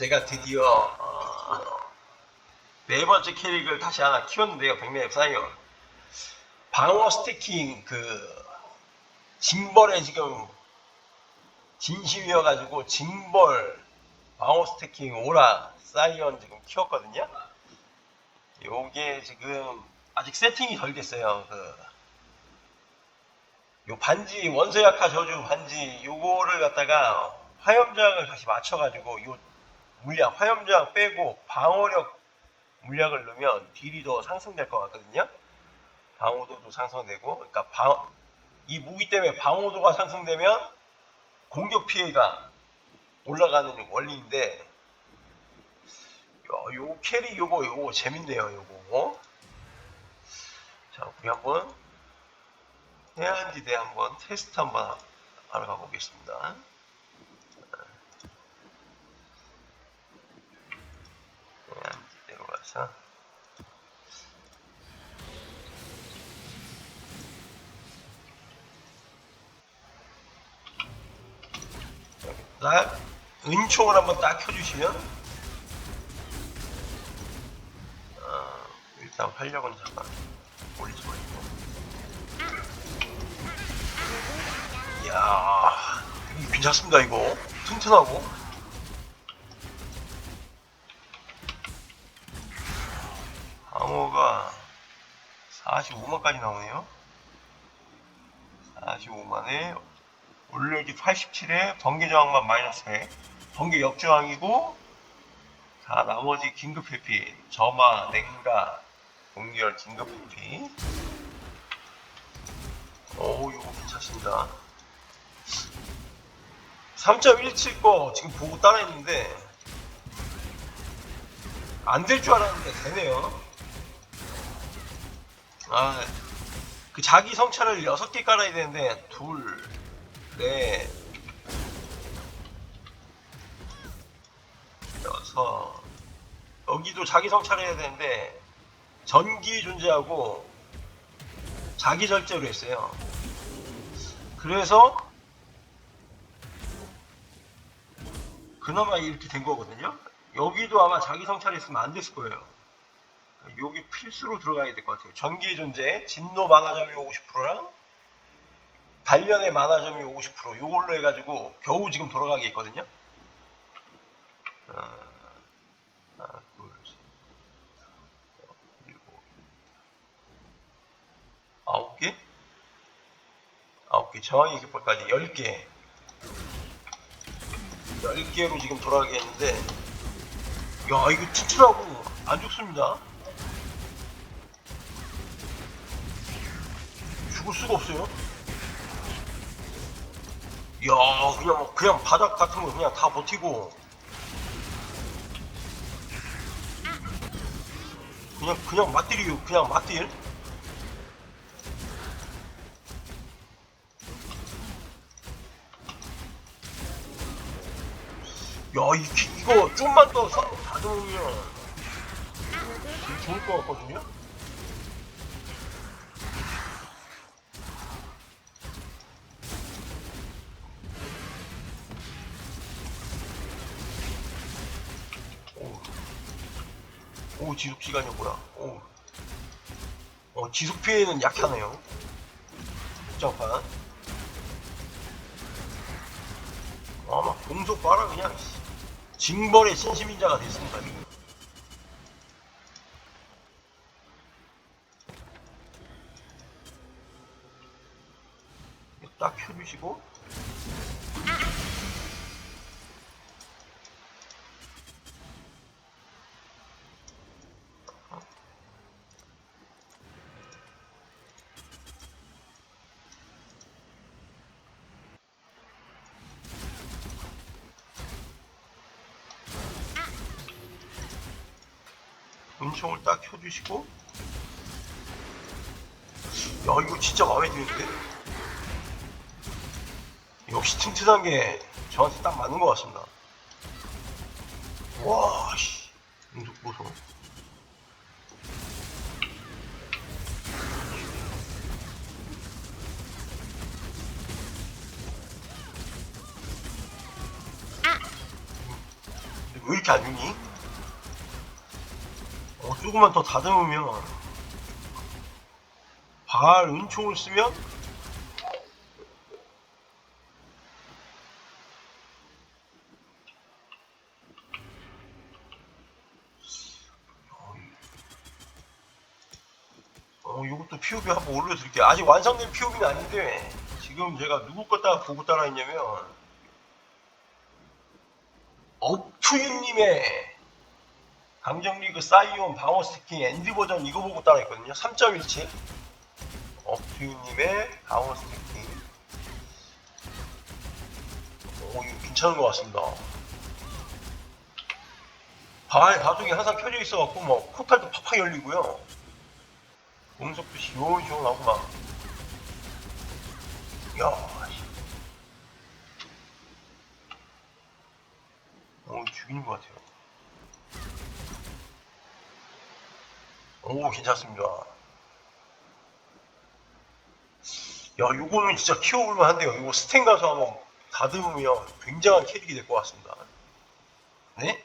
제가 드디어 어, 네 번째 캐릭을 다시 하나 키웠는데요. 백맵 사이언. 방어 스태킹 그 징벌에 지금 진심이어가지고 징벌 방어 스태킹 오라 사이언 지금 키웠거든요. 요게 지금 아직 세팅이 덜 됐어요. 그 요 반지 원소약화 저주 반지 요거를 갖다가 화염장을 다시 맞춰가지고 요 물약 화염장 빼고 방어력 물약을 넣으면 딜이 더 상승될 것 같거든요. 방어도도 상승되고 그러니까 방, 이 무기 때문에 방어도가 상승되면 공격 피해가 올라가는 원리인데 요, 요 캐리 요거 요거 재밌네요 요거 자 우리 한번 해안지대 한번 테스트 한번 하러 가보겠습니다 가서 딱 은총을 한번 딱 켜주시면. 어, 일단 활력은 잠깐 올리지 말고. 이야 이거 괜찮습니다 이거. 튼튼하고 45만까지 나오네요. 45만에 올려기 87에 번개 저항만 마이너스 100 번개 역저항이고 자 나머지 긴급 회피 점화 냉가 공결 긴급 회피. 오 이거 괜찮습니다. 3.17거 지금 보고 따라했는데 안 될 줄 알았는데 되네요 아 그 자기 성찰을 6개 깔아야 되는데 둘 넷, 여섯. 여기도 자기 성찰해야 되는데 전기 존재하고 자기 절제로 했어요. 그래서 그나마 이렇게 된 거거든요. 여기도 아마 자기 성찰했으면 안 됐을 거예요. 여기 필수로 들어가야 될 것 같아요. 전기 존재, 진노 만화점이 50%랑 단련의 만화점이 50% 요걸로 해가지고 겨우 지금 돌아가게 있거든요. 하나, 하나, 둘, 셋, 넷, 일곱, 아홉 개, 아홉 개 저항의 깃발까지 열 개, 열 개로 지금 돌아가게 했는데, 야 이거 튼튼하고 안 죽습니다. 죽을 수가 없어요. 이야 그냥 뭐 그냥 바닥 같은 거 그냥 다 버티고. 그냥 그냥 맞들이요 그냥 맞들? 야 이, 이거 좀만 더선 다듬으면 되게 좋을 것 같거든요 오 지속 시간이 뭐야? 오. 어 지속 피해는 약하네요. 장판. 아마 공속 봐라 그냥 징벌의 신시민자가 됐습니다. 딱 켜주시고 은총을 딱 켜주시고. 야 이거 진짜 마음에 드는데? 역시 튼튼한 게 저한테 딱 맞는 것 같습니다. 와씨. 은총 보소. 왜 이렇게 안 죽니? 어, 조금만 더 다듬으면 발 은총을 쓰면 어, 이것도 POB 한번 올려드릴게요. 아직 완성된 POB는 아닌데, 지금 제가 누구 거다가 보고 따라 했냐면, 업투유님의 강정리그 사이온 방어 스티킹 엔드 버전 이거 보고 따라 했거든요. 3.17. 업투유님의 방어 스티킹. 오, 이거 괜찮은 것 같습니다. 발 가죽이 항상 켜져 있어갖고, 뭐, 코탈도 팍팍 열리고요. 음속도 시원시원 하고 막. 야, 씨. 오, 죽이는 것 같아요. 오, 괜찮습니다. 야, 요거는 진짜 키워볼만 한데요. 이거 스텐 가서 한번 다듬으면 굉장한 캐릭이 될 것 같습니다. 네?